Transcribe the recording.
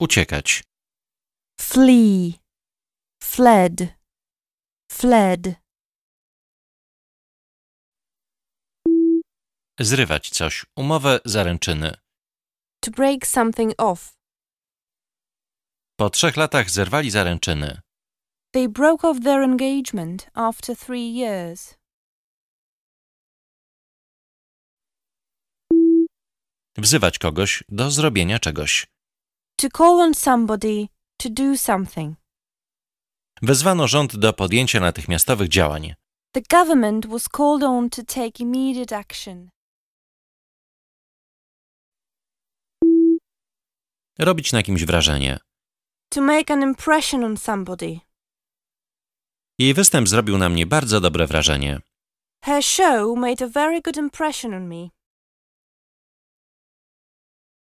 Uciekać. flee, fled, fled, Zrywać coś. Umowę zaręczyny. to break something off. Po trzech latach zerwali zaręczyny. They broke off their engagement after three years. Wzywać kogoś do zrobienia czegoś. To call on somebody to do something. Wezwano rząd do podjęcia natychmiastowych działań. The government was called on to take immediate action. Robić na kimś wrażenie. To make an impression on somebody. Jej występ zrobił na mnie bardzo dobre wrażenie. Her show made a very good impression on me.